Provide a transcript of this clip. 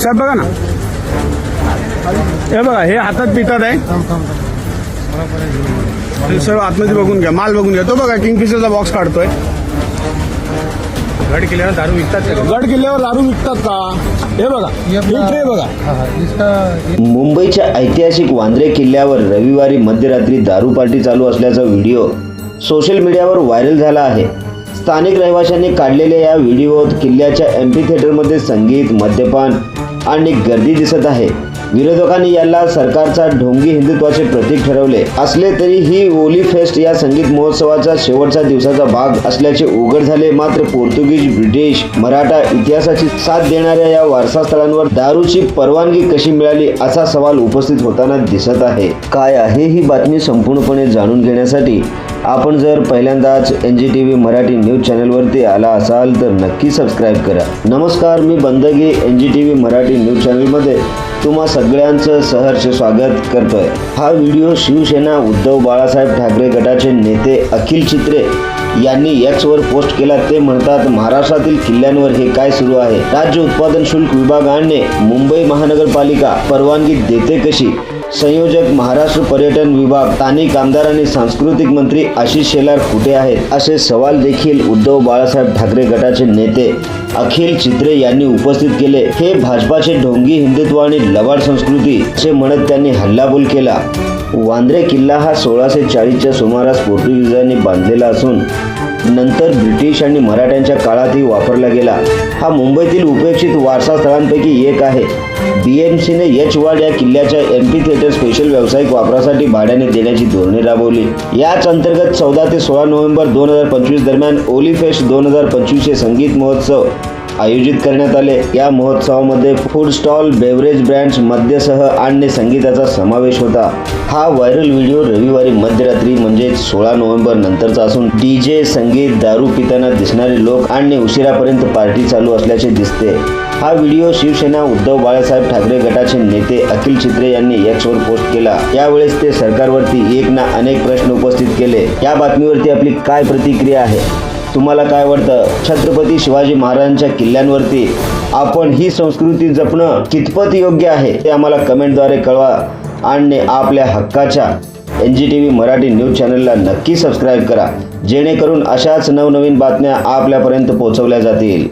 साहेब बघा ना. हे बघा हे हातात पितात आहे. हे सर्व आतमध्ये बघून घ्या माल बघून घ्या. तो बघा किंगफिशरचा बॉक्स काढतोय. गड किल्ल्यावर दारू विकतात का? गड किल्ल्यावर दारू विकतात का? हे बघा हे बघा. मुंबईच्या ऐतिहासिक वांद्रे किल्ल्यावर रविवारी मध्यरात्री दारू पार्टी चालू असल्याचा व्हिडिओ सोशल मीडियावर व्हायरल झाला आहे. स्थानिक रहिवाशांनी काढलेल्या या व्हिडिओत किल्ल्याच्या एम्पी थिएटरमध्ये संगीत मद्यपान आणि गर्दी दिसत आहे. विरोधकांनी याला सरकारचा ढोंगी हिंदुत्वाचे प्रतीक ठरवले. असले तरी ही ओली फेस्ट या संगीत महोत्सवाचा शेवटचा दिवसाचा भाग असल्याचे उघड झाले. मात्र पोर्तुगीज ब्रिटिश मराठा इतिहासाची साथ देणाऱ्या या वारसा स्थळांवर दारूची परवानगी कशी मिळाली असा सवाल उपस्थित होताना दिसत आहे. काय आहे ही बातमी संपूर्णपणे जाणून घेण्यासाठी आपण जर पहिल्यांदाच N G T V Marathi news चॅनलवरती आला असाल तर नक्की सबस्क्राईब करा. नमस्कार मी Bandagi N G T V Marathi news चॅनलमध्ये तुम्हा सगळ्यांचं सहर्ष स्वागत करतोय. हा व्हिडिओ शिवसेना उद्धव बाळासाहेब ठाकरे गटाचे नेते अखिल चित्रे यांनी वर पोस्ट केला. ते म्हणतात महाराष्ट्रातील किल्ल्यांवर हे काय सुरू आहे? राज्य उत्पादन शुल्क विभागाने मुंबई महानगरपालिका परवानगी देते कशी? संयोजक महाराष्ट्र पर्यटन विभाग स्थानिक आमदार आणि सांस्कृतिक मंत्री आशिष शेलार कुठे आहेत? असे सवाल देखील उद्धव बाळासाहेब ठाकरे गटाचे नेते अखिल चित्रे यांनी उपस्थित केले. हे भाजपाचे ढोंगी हिंदुत्व आणि लवाड संस्कृती असे म्हणत त्यांनी हल्लाबोल केला. वांद्रे किल्ला हा सोळाशे चाळीसच्या सुमारास पोर्तुगीजांनी बांधलेला असून नंतर ब्रिटिश आणि मराठ्यांच्या काळातही वापरला गेला. हा मुंबईतील उपेक्षित वारसा स्थळांपैकी एक आहे. बी एम सीने एच वाड या किल्ल्याच्या एम पी थिएटर स्पेशल व्यावसायिक वापरासाठी भाड्याने देण्याची धोरणे राबवली. याच अंतर्गत चौदा ते सोळा नोव्हेंबर दोन हजार पंचवीस दरम्यान ओलीफेस्ट दोन हजार पंचवीसचे संगीत महोत्सव आयोजित करण्यात आले. या महोत्सवामध्ये फूड स्टॉल बेवरेज ब्रँड्स मद्यसह आणि संगीताचा समावेश होता. हा व्हायरल व्हिडिओ रविवारी मध्यरात्री म्हणजे सोळा नोव्हेंबर नंतरचा असून डीजे संगीत दारू पिताना दिसणारे लोक आणि उशिरापर्यंत पार्टी चालू असल्याचे दिसते. हा व्हिडिओ शिवसेना उद्धव बाळासाहेब ठाकरे गटाचे नेते अखिल चित्रे यांनी वर पोस्ट केला. यावेळेस ते सरकारवरती एक ना अनेक प्रश्न उपस्थित केले. या बातमीवरती आपली काय प्रतिक्रिया आहे? तुम्हाला काय वाटतं? छत्रपती शिवाजी महाराजांच्या किल्ल्यांवरती आपण ही संस्कृती जपणं कितपत योग्य आहे ते आम्हाला कमेंटद्वारे कळवा. आणि आपल्या हक्काच्या N G T V Marathi news चॅनलला नक्की सबस्क्राईब करा जेणेकरून अशाच नवनवीन बातम्या आपल्यापर्यंत पोहोचवल्या जातील.